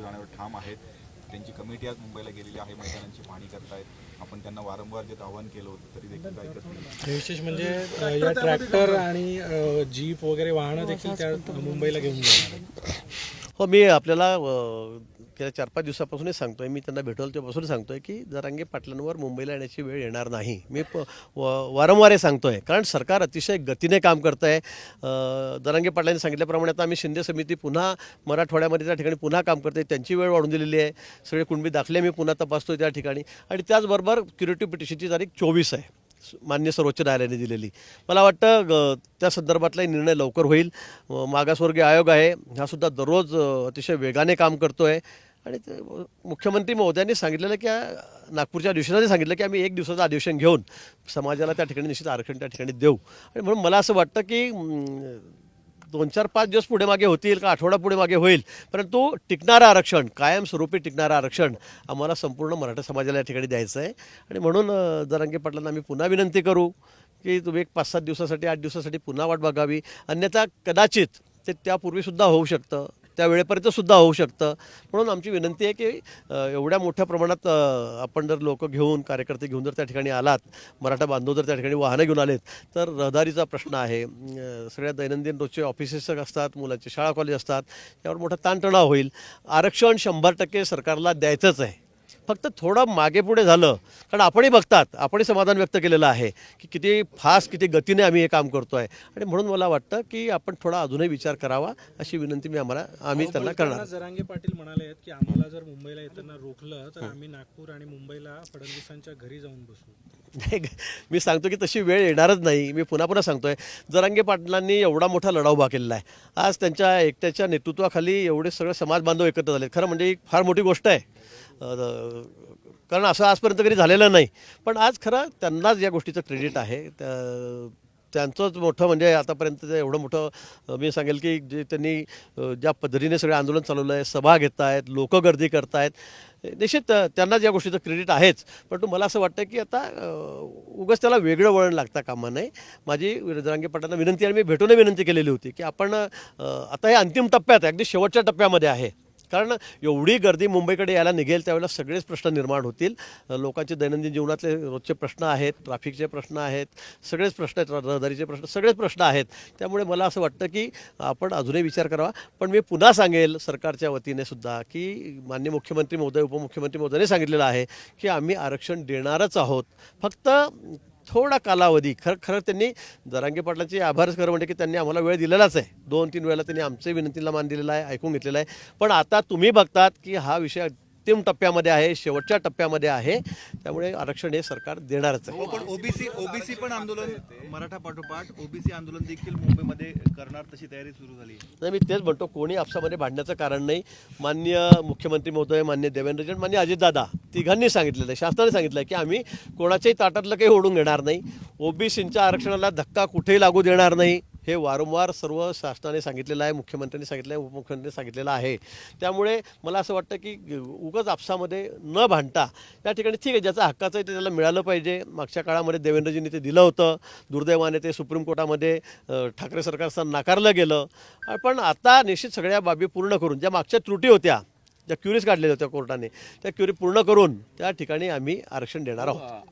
जाण्यावर ठाम आहेत. त्यांची कमिटी आज मुंबईला गेलेली आहे. मैदानांची पाहणी करतायत. आपण त्यांना वारंवार जे आवाहन केलं होतं तरी देखील ऐकत नाही. विशेष म्हणजे या ट्रॅक्टर आणि जीप वगैरे वाहनं देखील त्या मुंबईला घेऊन जाणार आहेत. हो मी आपल्याला गेल्या चार पाच दिवसापासूनच सांगतोय मी त्यांना भेटवलं तेव्हापासून सांगतोय की जरांगे पाटलांवर मुंबईला येण्याची वेळ येणार नाही. मी प व- वारंवार हे सांगतोय कारण सरकार अतिशय गतीने काम करत आहे जरांगे पाटलांनी सांगितल्याप्रमाणे आता आम्ही शिंदे समिती पुन्हा मराठवाड्यामध्ये त्या ठिकाणी पुन्हा काम करते त्यांची वेळ वाढून दिलेली आहे. सगळे कुणबी दाखले मी पुन्हा तपासतोय त्या ठिकाणी. आणि त्याचबरोबर क्युरेटिव्ह पिटिशनची तारीख चोवीस आहे. मान्य सर्वोच्च न्यायालयाने दिलेली. मला वाटतं ग- त्या संदर्भातलाही निर्णय लवकर होईल. मागासवर्गीय आयोग आहे. हा सुद्धा दररोज अतिशय वेगाने काम करतो आहे आणि ते मुख्यमंत्री महोदयांनी सांगितलेलं की नागपूरच्या अधिवेशनाने सांगितलं की आम्ही एक दिवसाचं अधिवेशन घेऊन समाजाला त्या ठिकाणी निश्चित आरक्षण त्या ठिकाणी देऊ. आणि म्हणून मला असं वाटतं की दोन चार पाच दिवस पुढे मागे होतील का आठवडा पुढे मागे होईल. परंतु टिकणारं आरक्षण कायमस्वरूपी टिकणारं आरक्षण आम्हाला संपूर्ण मराठा समाजाला या ठिकाणी द्यायचं आहे आणि म्हणून जरांगे पाटलांना आम्ही पुन्हा विनंती करू की तुम्ही एक पाच सात दिवसासाठी आठ दिवसासाठी पुन्हा वाट बघावी. अन्यथा कदाचित ते त्यापूर्वीसुद्धा होऊ शकतं. त्या वेळेपर्यंत सुद्धा होऊ शकतं. म्हणून आमची विनंती आहे की एवढ्या मोठ्या प्रमाणात आपण जर लोक घेऊन कार्यकर्ते घेऊन जर त्या ठिकाणी आलात मराठा बांधव जर त्या ठिकाणी वाहनं घेऊन आलेत तर रहदारीचा प्रश्न आहे. सगळ्या दैनंदिन रोजचे ऑफिसेस असतात मुलांचे शाळा कॉलेज असतात यावर मोठा ताणतणाव होईल. आरक्षण शंभर टक्के सरकारला द्यायचंच आहे. फक्त थोडं मागे पुढे झालं कारण आपणही बघतात आपणही समाधान व्यक्त केलेलं आहे की किती फास्ट किती गतीने आम्ही हे काम करतो आहे आणि म्हणून मला वाटतं की आपण थोडा अजूनही विचार करावा अशी विनंती मी आम्हाला आम्ही त्यांना करणार. जरांगे पाटील म्हणाले आहेत की आम्हाला जर मुंबईला येताना रोखलं तर आम्ही नागपूर आणि मुंबईला फडणवीसांच्या घरी जाऊन बसू. नाही मी सांगतो की तशी वेळ येणारच नाही. मी पुन्हा पुन्हा सांगतोय जरांगे पाटलांनी एवढा मोठा लढा उभा केलेला आहे. आज त्यांच्या एकट्याच्या नेतृत्वाखाली एवढे सगळे समाज बांधव एकत्र झाले खरं म्हणजे ही फार मोठी गोष्ट आहे. कारण असं आजपर्यंत कधी झालेलं नाही. पण आज खरं त्यांनाच या गोष्टीचं क्रेडिट आहे. त्या- त्यांचंच मोठं म्हणजे आतापर्यंत एवढं मोठं मी सांगेल की जे त्यांनी ज्या पद्धतीने सगळं आंदोलन चालवलं आहे सभा घेत आहेत लोक गर्दी करत आहेत निश्चित त्यांनाच या गोष्टीचं क्रेडिट आहेच. परंतु मला असं वाटतं की आता उगाच त्याला वेगळं वळण लागता कामा नये. माझी विरांगे पाटांना विनंती आणि मी भेटूनही विनंती केलेली होती की आपण आता हे अंतिम टप्प्यात आहे अगदी शेवटच्या टप्प्यामध्ये आहे. कारण एवढी गर्दी मुंबईकडे यायला निघेल त्यावेळेला सगळेच प्रश्न निर्माण होतील. लोकांचे दैनंदिन जीवनातले रोजचे प्रश्न आहेत ट्रॅफिकचे प्रश्न आहेत सगळेच प्रश्न आहेत रहदारीचे प्रश्न सगळेच प्रश्न आहेत. त्यामुळे मला असं वाटतं की आपण अजूनही विचार करावा. पण मी पुन्हा सांगेल सरकारच्या वतीने सुद्धा की मान्य मुख्यमंत्री महोदय उपमुख्यमंत्री महोदयाने सांगितलेलं आहे की आम्ही आरक्षण देणारच आहोत. फक्त थोडा कालावधी. खरं खरं त्यांनी जरांगे पाटलांचे आभारच खरं म्हणजे की त्यांनी आम्हाला वेळ दिलेलाच आहे. दोन तीन वेळेला त्यांनी आमच्या विनंतीला मान दिलेला आहे ऐकून घेतलेला आहे. पण आता तुम्ही बघतात की हा विषय अंतिम टप्प्यामध्ये आहे शेवटच्या टप्प्यामध्ये आहे. त्यामुळे आरक्षण हे सरकार देणारच आहे. हो पण ओबीसी ओबीसी पण आंदोलन मराठा पाठोपाठ ओबीसी आंदोलन देखील मुंबईमध्ये करणार तशी तयारी सुरू झाली. नाही मी तेच म्हणतो कोणी आपसामध्ये भांडण्याचं कारण नाही. मान्य मुख्यमंत्री महोदय मान्य देवेंद्रजी मान्य अजितदादा तिघांनी सांगितलेलं आहे शासनाने सांगितलं आहे की आम्ही कोणाच्याही ताटातलं काही ओढून घेणार नाही. ओबीसींच्या आरक्षणाला धक्का कुठेही लागू देणार नाही. हे वारंवार सर्व शासनाने सांगितलेलं आहे मुख्यमंत्र्यांनी सांगितलं आहे उपमुख्यमंत्र्यांनी सांगितलेलं आहे. त्यामुळे मला असं वाटतं की उगाच आपसामध्ये न भांडता त्या ठिकाणी ठीक आहे ज्याचा हक्काचं आहे ते त्याला मिळालं पाहिजे. मागच्या काळामध्ये देवेंद्रजींनी ते दिलं होतं दुर्दैवाने ते सुप्रीम कोर्टामध्ये ठाकरे सरकार असताना नाकारलं गेलं. पण आता निश्चित सगळ्या बाबी पूर्ण करून ज्या मागच्या त्रुटी होत्या ज्या क्युरीज काढलेल्या होत्या कोर्टाने त्या क्युरी पूर्ण करून त्या ठिकाणी आम्ही आरक्षण देणार आहोत.